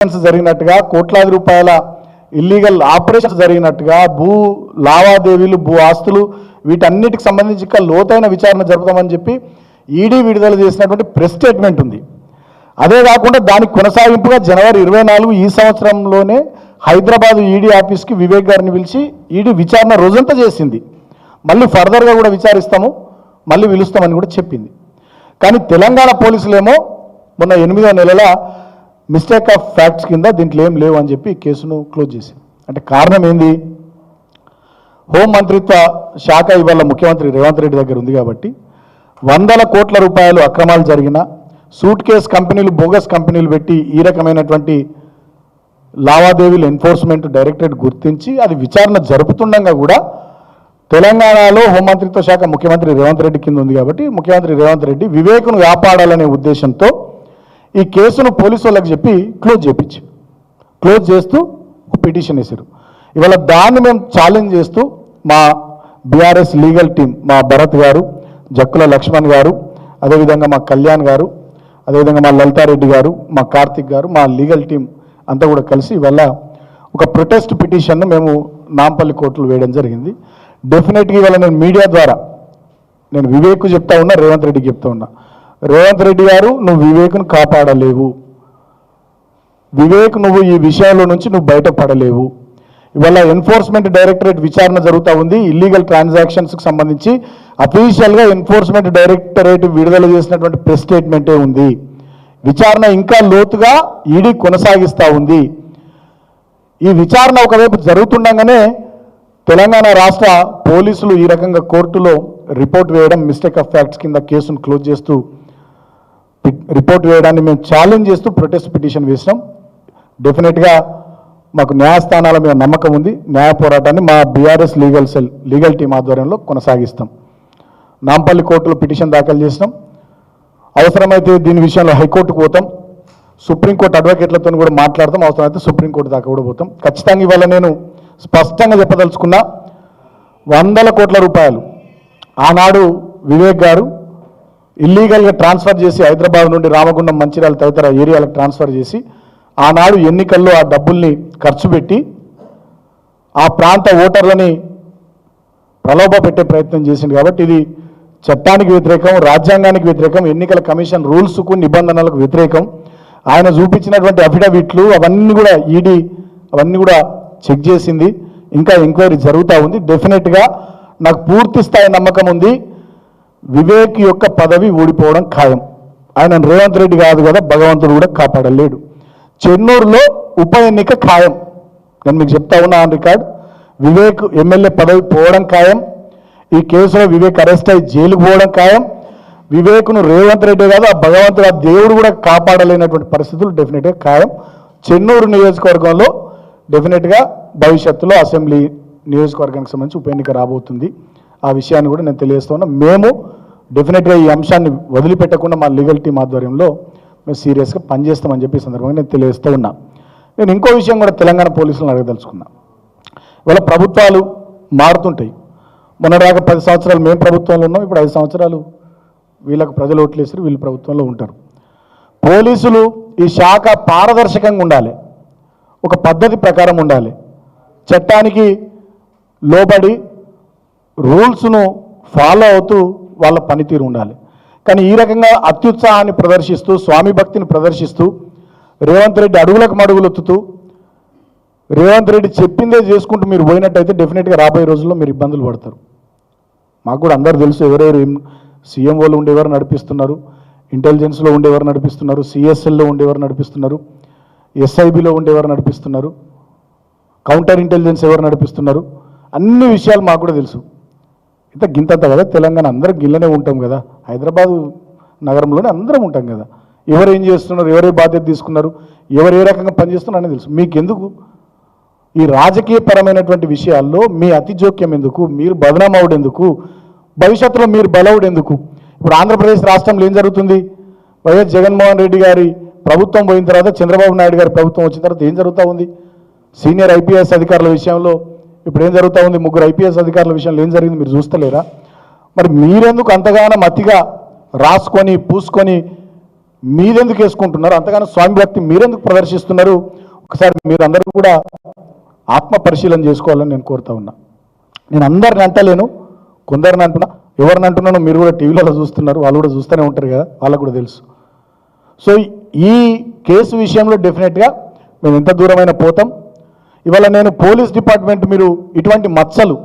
జరిగినట్టుగా కోట్లాది రూపాయల ఇల్లీగల్ ఆపరేషన్స్ జరిగినట్టుగా భూ లావాదేవీలు భూ ఆస్తులు వీటన్నిటికి సంబంధించి ఇక లోతైన విచారణ జరుపుతామని చెప్పి ఈడీ విడుదల చేసినటువంటి ప్రెస్ స్టేట్మెంట్ ఉంది. అదే కాకుండా దానికి కొనసాగింపుగా జనవరి ఇరవై నాలుగు ఈ సంవత్సరంలోనే హైదరాబాద్ ఈడీ ఆఫీస్కి వివేక్ గారిని పిలిచి ఈడీ విచారణ రోజంతా చేసింది. మళ్ళీ ఫర్దర్గా కూడా విచారిస్తాము మళ్ళీ పిలుస్తామని కూడా చెప్పింది. కానీ తెలంగాణ పోలీసులేమో మొన్న ఎనిమిదో నెలల మిస్టేక్ ఆఫ్ ఫ్యాక్ట్స్ కింద దీంట్లో ఏం లేవు అని చెప్పి కేసును క్లోజ్ చేసింది. అంటే కారణం ఏంది? హోం మంత్రిత్వ శాఖ ఇవాళ ముఖ్యమంత్రి రేవంత్ రెడ్డి దగ్గర ఉంది కాబట్టి వందల కోట్ల రూపాయలు అక్రమాలు జరిగిన సూట్ కేస్ కంపెనీలు బోగస్ కంపెనీలు పెట్టి ఈ రకమైనటువంటి లావాదేవీలు ఎన్ఫోర్స్మెంట్ డైరెక్టరేట్ గుర్తించి అది విచారణ జరుపుతుండగా కూడా తెలంగాణలో హోంమంత్రిత్వ శాఖ ముఖ్యమంత్రి రేవంత్ రెడ్డి కింద ఉంది కాబట్టి ముఖ్యమంత్రి రేవంత్ రెడ్డి వివేకును కాపాడాలనే ఉద్దేశంతో ఈ కేసును పోలీసు వాళ్ళకి చెప్పి క్లోజ్ చేయించు క్లోజ్ చేస్తూ ఒక పిటిషన్ వేశారు. ఇవాళ దాన్ని మేము ఛాలెంజ్ చేస్తూ మా బీఆర్ఎస్ లీగల్ టీం మా భరత్ గారు జక్కుల లక్ష్మణ్ గారు అదేవిధంగా మా కళ్యాణ్ గారు అదేవిధంగా మా లలితారెడ్డి గారు మా కార్తిక్ గారు మా లీగల్ టీం అంతా కూడా కలిసి ఇవాళ ఒక ప్రొటెస్ట్ పిటిషన్ను మేము నాంపల్లి కోర్టులో వేయడం జరిగింది. డెఫినెట్గా ఇవాళ నేను మీడియా ద్వారా నేను వివేక్ చెప్తా ఉన్నా రేవంత్ రెడ్డికి చెప్తా ఉన్నా. రేవంత్ రెడ్డి గారు నువ్వు వివేక్ను కాపాడలేవు. వివేక్ నువ్వు ఈ విషయంలో నుంచి నువ్వు బయటపడలేవు. ఇవాళ ఎన్ఫోర్స్మెంట్ డైరెక్టరేట్ విచారణ జరుగుతూ ఉంది. ఇల్లీగల్ ట్రాన్సాక్షన్స్కి సంబంధించి అఫీషియల్గా ఎన్ఫోర్స్మెంట్ డైరెక్టరేట్ విడుదల చేసినటువంటి ప్రెస్ స్టేట్మెంటే ఉంది. విచారణ ఇంకా లోతుగా ఈడీ కొనసాగిస్తూ ఉంది. ఈ విచారణ ఒకవైపు జరుగుతుండగానే తెలంగాణ రాష్ట్ర పోలీసులు ఈ రకంగా కోర్టులో రిపోర్ట్ వేయడం మిస్టేక్ ఆఫ్ ఫ్యాక్ట్స్ కింద కేసును క్లోజ్ చేస్తూ రిపోర్ట్ వేయడాన్ని మేము ఛాలెంజ్ చేస్తూ ప్రొటెస్ట్ పిటిషన్ వేసినాం. డెఫినెట్గా మాకు న్యాయస్థానాల మీద నమ్మకం ఉంది. న్యాయ పోరాటాన్ని మా BRS legal cell legal team ఆధ్వర్యంలో కొనసాగిస్తాం. నాంపల్లి కోర్టులో పిటిషన్ దాఖలు చేసినాం. అవసరమైతే దీని విషయంలో హైకోర్టుకు పోతాం. సుప్రీంకోర్టు అడ్వకేట్లతో కూడా మాట్లాడతాం. అవసరమైతే సుప్రీంకోర్టు దాకా కూడా పోతాం. ఖచ్చితంగా ఇవాళ నేను స్పష్టంగా చెప్పదలుచుకున్నా వందల కోట్ల రూపాయలు ఆనాడు వివేక్ గారు ఇల్లీగల్గా ట్రాన్స్ఫర్ చేసి హైదరాబాద్ నుండి రామగుండం మంచిర్యాల తదితర ఏరియాలకు ట్రాన్స్ఫర్ చేసి ఆనాడు ఎన్నికల్లో ఆ డబ్బుల్ని ఖర్చు పెట్టి ఆ ప్రాంత ఓటర్లని ప్రలోభ పెట్టే ప్రయత్నం చేసింది కాబట్టి ఇది చట్టానికి వ్యతిరేకం రాజ్యాంగానికి వ్యతిరేకం ఎన్నికల కమిషన్ రూల్స్కు నిబంధనలకు వ్యతిరేకం. ఆయన చూపించినటువంటి అఫిడవిట్లు అవన్నీ కూడా ఈడీ అవన్నీ కూడా చెక్ చేసింది. ఇంకా ఎంక్వైరీ జరుగుతూ ఉంది. డెఫినెట్గా నాకు పూర్తి స్థాయి నమ్మకం ఉంది. వివేక్ యొక్క పదవి ఊడిపోవడం ఖాయం. ఆయన రేవంత్ రెడ్డి కాదు కదా భగవంతుడు కూడా కాపాడలేడు. చెన్నూరులో ఉప ఎన్నిక ఖాయం. నేను మీకు చెప్తా ఉన్నా ఆన్ రికార్డ్. వివేక్ ఎమ్మెల్యే పదవి పోవడం ఖాయం. ఈ కేసులో వివేక్ అరెస్ట్ అయి జైలుకు పోవడం ఖాయం. వివేక్ను రేవంత్ రెడ్డి కాదు ఆ భగవంతుడు ఆ దేవుడు కూడా కాపాడలేనటువంటి పరిస్థితులు డెఫినెట్గా ఖాయం. చెన్నూరు నియోజకవర్గంలో డెఫినెట్గా భవిష్యత్తులో అసెంబ్లీ నియోజకవర్గానికి సంబంధించి ఉప ఎన్నిక రాబోతుంది. ఆ విషయాన్ని కూడా నేను తెలియజేస్తా ఉన్నా. మేము డెఫినెట్గా ఈ అంశాన్ని వదిలిపెట్టకుండా మా లీగల్ టీం ఆధ్వర్యంలో మేము సీరియస్గా పనిచేస్తామని చెప్పి సందర్భంగా నేను తెలియజేస్తూ ఉన్నా. నేను ఇంకో విషయం కూడా తెలంగాణ పోలీసులను అడగదలుచుకున్నా. ఇవాళ ప్రభుత్వాలు మారుతుంటాయి. మొన్నటిదాకా పది సంవత్సరాలు మేము ప్రభుత్వంలో ఉన్నాం ఇప్పుడు ఐదు సంవత్సరాలు వీళ్ళకు ప్రజలు ఓట్లేసారు వీళ్ళు ప్రభుత్వంలో ఉంటారు. పోలీసులు ఈ శాఖ పారదర్శకంగా ఉండాలి. ఒక పద్ధతి ప్రకారం ఉండాలి. చట్టానికి లోబడి రూల్స్ను ఫాలో అవుతూ వాళ్ళ పనితీరు ఉండాలి. కానీ ఈ రకంగా అత్యుత్సాహాన్ని ప్రదర్శిస్తూ స్వామి భక్తిని ప్రదర్శిస్తూ రేవంత్ రెడ్డి అడుగులకు మడుగులొత్తుతూ రేవంత్ రెడ్డి చెప్పిందే చేసుకుంటూ మీరు పోయినట్టయితే డెఫినెట్గా రాబోయే రోజుల్లో మీరు ఇబ్బందులు పడతారు. మాకు కూడా అందరు తెలుసు ఎవరెవరు సీఎం సీఎంఓలు ఉండేవారు నడిపిస్తున్నారు ఇంటెలిజెన్స్లో ఉండేవారు నడిపిస్తున్నారు సిఎస్ఎల్లో ఉండేవారు నడిపిస్తున్నారు ఎస్ఐబిలో ఉండేవారు నడిపిస్తున్నారు కౌంటర్ ఇంటెలిజెన్స్ ఎవరు నడిపిస్తున్నారు అన్ని విషయాలు మాకు కూడా తెలుసు. ఇంత గింతంత కదా తెలంగాణ అందరం గిల్లనే ఉంటాం కదా హైదరాబాదు నగరంలోనే అందరం ఉంటాం కదా. ఎవరు ఏం చేస్తున్నారు ఎవరే బాధ్యత తీసుకున్నారు ఎవరు ఏ రకంగా పనిచేస్తున్నారు అనేది తెలుసు. మీకెందుకు? ఈ రాజకీయపరమైనటువంటి విషయాల్లో మీ అతి జోక్యం ఎందుకు? మీరు బదనామవుడు ఎందుకు? భవిష్యత్తులో మీరు బలవుడు ఎందుకు? ఇప్పుడు ఆంధ్రప్రదేశ్ రాష్ట్రంలో ఏం జరుగుతుంది? వైఎస్ జగన్మోహన్ రెడ్డి గారి ప్రభుత్వం పోయిన తర్వాత చంద్రబాబు నాయుడు గారి ప్రభుత్వం వచ్చిన తర్వాత ఏం జరుగుతూ ఉంది? సీనియర్ ఐపీఎస్ అధికారుల విషయంలో ఇప్పుడు ఏం జరుగుతూ ఉంది? ముగ్గురు ఐపీఎస్ అధికారుల విషయంలో ఏం జరిగింది? మీరు చూస్తలేరా? మరి మీరెందుకు అంతగానం అతిగా రాసుకొని పూసుకొని మీరెందుకు వేసుకుంటున్నారు? అంతగానో స్వామి భక్తి మీరెందుకు ప్రదర్శిస్తున్నారు? ఒకసారి మీరందరూ కూడా ఆత్మ పరిశీలన చేసుకోవాలని నేను కోరుతా ఉన్నా. నేను అందరిని అంటలేను కొందరిని అంటున్నా ఎవరిని అంటున్నానో మీరు కూడా టీవీలలో చూస్తున్నారు వాళ్ళు కూడా చూస్తూనే ఉంటారు కదా వాళ్ళకు కూడా తెలుసు. సో ఈ కేసు విషయంలో డెఫినెట్గా మేము ఎంత దూరమైన పోతాం. ఇవాళ నేను పోలీస్ డిపార్ట్మెంట్ మీరు ఇటువంటి మచ్చలు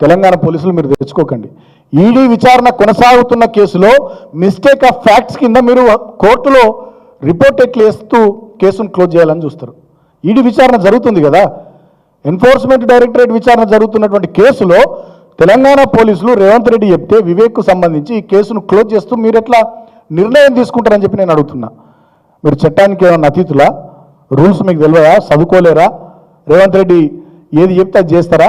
తెలంగాణ పోలీసులు మీరు తెచ్చుకోకండి. ఈడీ విచారణ కొనసాగుతున్న కేసులో మిస్టేక్ ఆఫ్ ఫ్యాక్ట్స్ కింద మీరు కోర్టులో రిపోర్ట్ ఎట్లా వేస్తూ కేసును క్లోజ్ చేయాలని చూస్తారు. ఈడీ విచారణ జరుగుతుంది కదా? ఎన్ఫోర్స్మెంట్ డైరెక్టరేట్ విచారణ జరుగుతున్నటువంటి కేసులో తెలంగాణ పోలీసులు రేవంత్ రెడ్డి చెప్తే వివేక్కు సంబంధించి ఈ కేసును క్లోజ్ చేస్తూ మీరు ఎట్లా నిర్ణయం తీసుకుంటారని చెప్పి నేను అడుగుతున్నా. మీరు చట్టానికి ఏమన్నా అతీతులా? రూల్స్ మీకు తెలియదా? చదువుకోలేరా? రేవంత్ రెడ్డి ఏది చెప్తే అది చేస్తారా?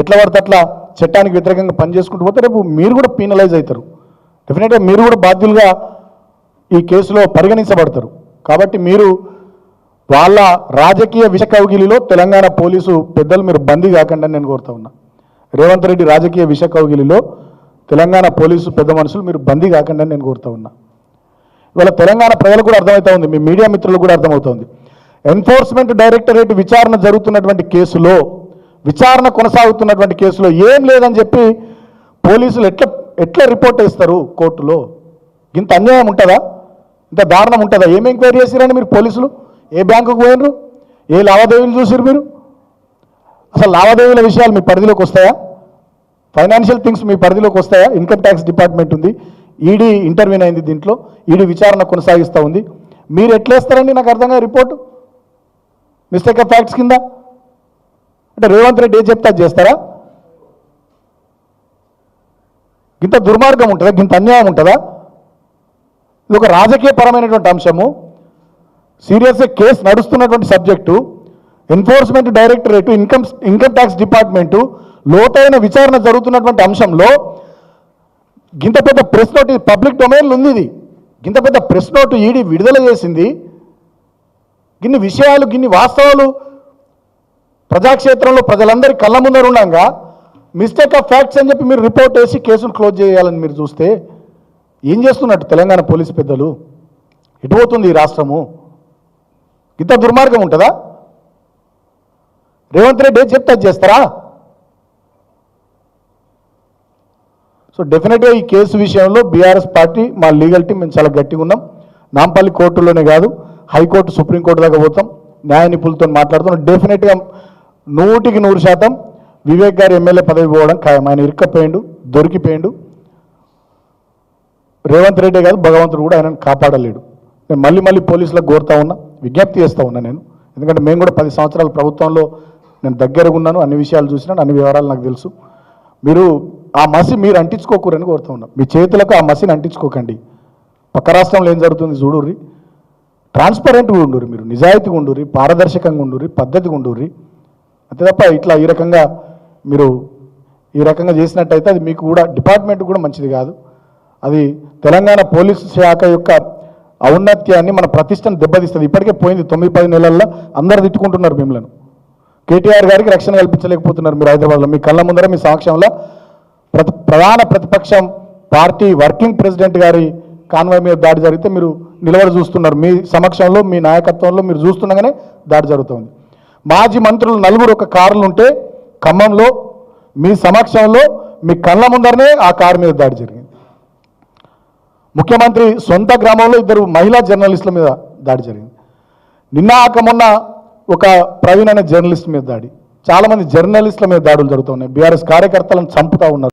ఎట్లా పడితే అట్లా చట్టానికి వ్యతిరేకంగా పనిచేసుకుంటూ పోతే రేపు మీరు కూడా పీనలైజ్ అవుతారు. డెఫినెట్గా మీరు కూడా బాధ్యులుగా ఈ కేసులో పరిగణించబడతారు. కాబట్టి మీరు వాళ్ళ రాజకీయ విష కౌగిలిలో తెలంగాణ పోలీసు పెద్దలు మీరు బందీ కాకుండా నేను కోరుతా ఉన్నా. రేవంత్ రెడ్డి రాజకీయ విష కౌగిలిలో తెలంగాణ పోలీసు పెద్ద మనుషులు మీరు బందీ కాకుండా నేను కోరుతా ఉన్నా. ఇవాళ తెలంగాణ ప్రజలకు కూడా అర్థమవుతా ఉంది మీ మీడియా మిత్రులకు కూడా అర్థమవుతుంది. ఎన్ఫోర్స్మెంట్ డైరెక్టరేట్ విచారణ జరుగుతున్నటువంటి కేసులో విచారణ కొనసాగుతున్నటువంటి కేసులో ఏం లేదని చెప్పి పోలీసులు ఎట్లా ఎట్లా రిపోర్ట్ ఇస్తారు కోర్టులో? ఇంత అన్యాయం ఉంటుందా? ఇంత దారుణం ఉంటుందా? ఏం ఎంక్వైరీ చేసిరండి మీరు పోలీసులు? ఏ బ్యాంకుకు పోయినరు? ఏ లావాదేవీలు చూసిరు మీరు? అసలు లావాదేవీల విషయాలు మీ పరిధిలోకి వస్తాయా? ఫైనాన్షియల్ థింగ్స్ మీ పరిధిలోకి వస్తాయా? ఇన్కమ్ ట్యాక్స్ డిపార్ట్మెంట్ ఉంది. ఈడీ ఇంటర్వ్యూన్ అయింది దీంట్లో ఈడీ విచారణ కొనసాగిస్తూ ఉంది. మీరు ఎట్లేస్తారండి నాకు అర్థం కాదు రిపోర్టు? మిస్టేక్ ఆఫ్ ఫ్యాక్ట్స్ కింద? అంటే రేవంత్ రెడ్డి ఏం చెప్తా చేస్తారా? ఇంత దుర్మార్గం ఉంటుందా? ఇంత అన్యాయం ఉంటుందా? ఇది ఒక రాజకీయపరమైనటువంటి అంశము. సీరియస్గా కేసు నడుస్తున్నటువంటి subject enforcement directorate income income tax department లోతైన విచారణ జరుగుతున్నటువంటి అంశంలో గింత పెద్ద ప్రెస్ నోట్ ఇది పబ్లిక్ డొమైన్లు ఉంది ఇది. గింత పెద్ద ప్రెస్ నోటు ఈడీ విడుదల చేసింది. గిన్ని విషయాలు గిన్ని వాస్తవాలు ప్రజాక్షేత్రంలో ప్రజలందరి కళ్ళ ముందర ఉండగా మిస్టేక్ ఆఫ్ ఫ్యాక్ట్స్ అని చెప్పి మీరు రిపోర్ట్ వేసి కేసును క్లోజ్ చేయాలని మీరు చూస్తే ఏం చేస్తున్నట్టు తెలంగాణ పోలీసు పెద్దలు? ఎటుపోతుంది ఈ రాష్ట్రము? ఇంత దుర్మార్గం ఉంటుందా? రేవంత్ రెడ్డి ఏం చెప్తే అది చేస్తారా? సో డెఫినెట్గా ఈ కేసు విషయంలో బీఆర్ఎస్ పార్టీ మా లీగల్ టీం మేము చాలా గట్టిగా ఉన్నాం. నాంపల్లి కోర్టులోనే కాదు హైకోర్టు సుప్రీంకోర్టు దాకా పోతాం. న్యాయ నిపుణులతో మాట్లాడుతున్నాం. డెఫినెట్గా నూటికి నూరు శాతం వివేక్ గారి ఎమ్మెల్యే పదవి పోవడం ఖాయం. ఆయన ఇరుక్కపోయిండు దొరికిపోయిండు. రేవంత్ రెడ్డి కాదు భగవంతుడు కూడా ఆయనను కాపాడలేడు. నేను మళ్ళీ మళ్ళీ పోలీసులకు కోరుతా ఉన్నా విజ్ఞప్తి చేస్తూ ఉన్నా నేను. ఎందుకంటే మేము కూడా పది సంవత్సరాల ప్రభుత్వంలో నేను దగ్గరగా ఉన్నాను. అన్ని విషయాలు చూసినాను అన్ని వివరాలు నాకు తెలుసు. మీరు ఆ మసి మీరు అంటించుకోకూరని కోరుతా ఉన్నా. మీ చేతులకు ఆ మసిని అంటించుకోకండి. పక్క రాష్ట్రంలో ఏం జరుగుతుంది చూడుర్రి? ట్రాన్స్పరెంట్గా ఉండుర్రి మీరు. నిజాయితీగా ఉండుర్రి పారదర్శకంగా ఉండుర్రి పద్ధతిగా ఉండుర్రి. అంతే తప్ప ఇట్లా ఈ రకంగా మీరు ఈ రకంగా చేసినట్టయితే అది మీకు కూడా డిపార్ట్మెంట్ కూడా మంచిది కాదు. అది తెలంగాణ పోలీసు శాఖ యొక్క ఔన్నత్యాన్ని మన ప్రతిష్టను దెబ్బతీస్తుంది. ఇప్పటికే పోయింది తొమ్మిది పది నెలల్లో అందరు తిట్టుకుంటున్నారు మిమ్మల్ని. కేటీఆర్ గారికి రక్షణ కల్పించలేకపోతున్నారు మీరు హైదరాబాద్లో. మీ కళ్ళ ముందర మీ సాక్ష్యంలో ప్రధాన ప్రతిపక్షం పార్టీ వర్కింగ్ ప్రెసిడెంట్ గారి కాన్వాయ్ మీద దాడి జరిగితే మీరు నిలబడి చూస్తున్నారు. మీ సమక్షంలో మీ నాయకత్వంలో మీరు చూస్తుండగానే దాడి జరుగుతుంది. మాజీ మంత్రులు నలుగురు ఒక కారులు ఉంటే ఖమ్మంలో మీ సమక్షంలో మీ కళ్ళ ముందరనే ఆ కారు మీద దాడి జరిగింది. ముఖ్యమంత్రి సొంత గ్రామంలో ఇద్దరు మహిళా జర్నలిస్టుల మీద దాడి జరిగింది. నిన్న ఆక మొన్న ఒక ప్రవీణ్ అనే జర్నలిస్ట్ మీద దాడి. చాలామంది జర్నలిస్టుల మీద దాడులు జరుగుతున్నాయి. బీఆర్ఎస్ కార్యకర్తలను చంపుతూ ఉన్నారు.